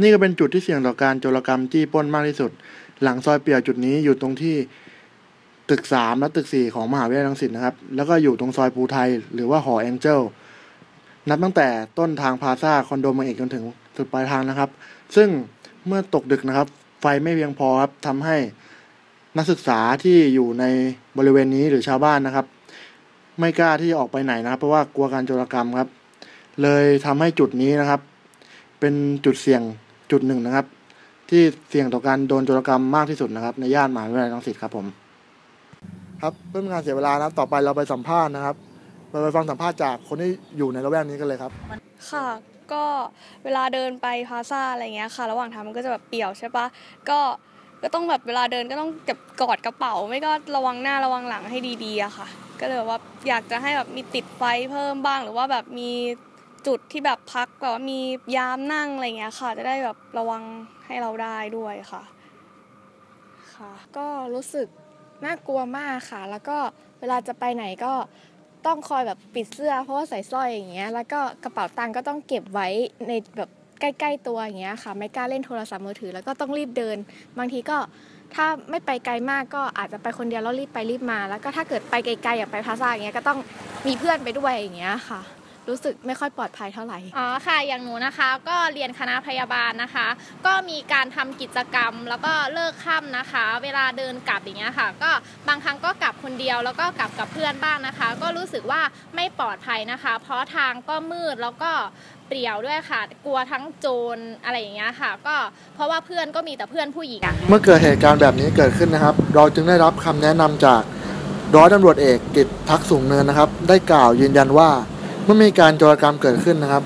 นี่ก็เป็นจุดที่เสี่ยงต่อการโจรกรรมจี้ปล้นมากที่สุด หลังซอยเปียจุดนี้อยู่ตรงที่ตึกสามและตึกสี่ของมหาวิทยาลัยรังสิตนะครับ แล้วก็อยู่ตรงซอยปูไทย หรือว่าหอแองเจิลนับตั้งแต่ต้นทางพาซาคอนโดเมืองเอกจนถึงสุดปลายทางนะครับ ซึ่งเมื่อตกดึกนะครับ ไฟไม่เพียงพอครับทำให้นักศึกษาที่อยู่ในบริเวณนี้หรือชาวบ้านนะครับ ไม่กล้าที่จะออกไปไหนนะครับ เพราะว่ากลัวการโจรกรรมครับ เลยทำให้จุดนี้นะครับ เป็นจุดเสี่ยง จุดหนึ่งนะครับ ที่เสี่ยงต่อการโดนโจรกรรมมากที่สุดนะครับ ในย่านมหาวิทยาลัยรังสิตครับผม ครับเพื่อเป็นการเสียเวลานะครับ ต่อไปเราไปสัมภาษณ์นะครับเราไปฟังสัมภาษณ์จากคนที่อยู่ในละแวกนี้กันเลยครับ ค่ะ ก็เวลาเดินไปพาซาอะไรเงี้ยค่ะ ระหว่างทางมันก็จะแบบเปี่ยวใช่ปะก็ก็ต้องแบบเวลาเดินก็ต้องเก็บกอดกระเป๋า ไม่ก็ระวังหน้าระวังหลังให้ดีๆอะค่ะ ก็เลยแบบว่าอยากจะให้แบบมีติดไฟเพิ่มบ้างหรือว่าแบบมี จุดที่แบบพักแบบว่ามียามนั่งอะไรเงี้ยค่ะ จะได้แบบระวังให้เราได้ด้วยค่ะ ค่ะ ก็รู้สึกน่ากลัวมากค่ะ แล้วก็เวลาจะไปไหนก็ต้องคอยแบบปิดเสื้อ เพราะว่าใส่สร้อยอย่างเงี้ย แล้วก็กระเป๋าตังค์ก็ต้องเก็บไว้ในแบบใกล้ๆตัวอย่างเงี้ยค่ะ ไม่กล้าเล่นโทรศัพท์มือถือ แล้วก็ต้องรีบเดิน บางทีก็ถ้าไม่ไปไกลมากก็อาจจะไปคนเดียวแล้วรีบไปรีบมา แล้วก็ถ้าเกิดไปไกลๆอย่างไปพาซ่าอย่างเงี้ยก็ต้องมีเพื่อนไปด้วยอย่างเงี้ยค่ะ รู้สึกไม่ค่อยปลอดภัยเท่าไหร่ อ๋อค่ะ อย่างหนูนะคะ ก็เรียนคณะพยาบาลนะคะ ก็มีการทำกิจกรรม แล้วก็เลิกค่ำนะคะ เวลาเดินกลับอย่างเงี้ยค่ะ ก็บางครั้งก็กลับคนเดียว แล้วก็กลับกับเพื่อนบ้างนะคะ ก็รู้สึกว่าไม่ปลอดภัยนะคะ เพราะทางก็มืดแล้วก็เปลี่ยวด้วยค่ะ กลัวทั้งโจรอะไรอย่างเงี้ยค่ะ ก็เพราะว่าเพื่อนก็มีแต่เพื่อนผู้หญิงเมื่อเกิดเหตุการณ์แบบนี้เกิดขึ้นนะครับ เราจึงได้รับคำแนะนำจากร้อยตำรวจเอกกิตทักษ์สูงเนินนะครับ ได้กล่าวยืนยันว่าเมื่อมีการโจรกรรมเกิดขึ้นนะครับ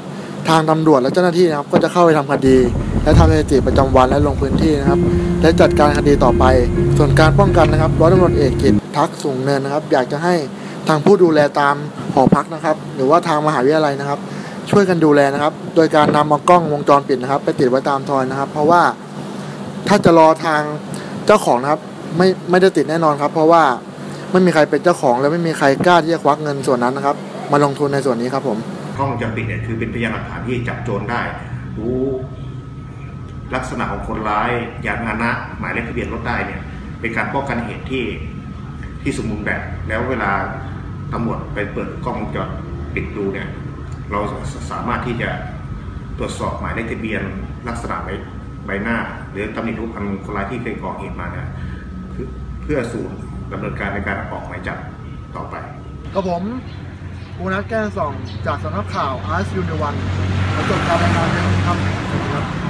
ทางตำรวจและเจ้าหน้าที่นะครับ ก็จะเข้าไปทำคดี และทำสถิติประจำวันและลงพื้นที่นะครับ และจัดการคดีต่อไป ส่วนการป้องกันนะครับร้อยตำรวจเอกกิตทักษ์สูงเนินนะครับ อยากจะให้ทางผู้ดูแลตามหอพักนะครับ หรือว่าทางมหาวิทยาลัยนะครับ ช่วยกันดูแลนะครับ โดยการนำเอากล้องวงจรปิดนะครับ ไปติดไว้ตามทอยนะครับ เพราะว่าถ้าจะรอทางเจ้าของนะครับ ไม่ไม่ได้ติดแน่นอนครับ เพราะว่าไม่มีใครเป็นเจ้าของและไม่มีใครกล้าที่จะควักเงินส่วนนั้นนะครับ มาลงทุนในส่วนนี้ครับผมกล้องวงจรปิดเนี่ยคือเป็นพยานหลักฐานที่จับโจรได้ รู้ลักษณะของคนร้ายยานพาหนะ หมายเลขทะเบียนรถได้เนี่ย เป็นการป้องกันเหตุที่ที่สมบูรณ์แบบ แล้วเวลาตำรวจไปเปิดกล้องวงจรปิดดูเนี่ย เราสามารถที่จะตรวจสอบหมายเลขทะเบียนลักษณะใบใบหน้า หรือตำหนิรูปพันคนร้ายที่เคยก่อเหตุมาเนี่ยเพื่อเพื่อสู่ดำเนินการในการออกหมายจับต่อไปกับผม ภูนัทแก้ส่อง จากสำนักข่าวอาร์ตยูนิวันประจบการรายงานครับ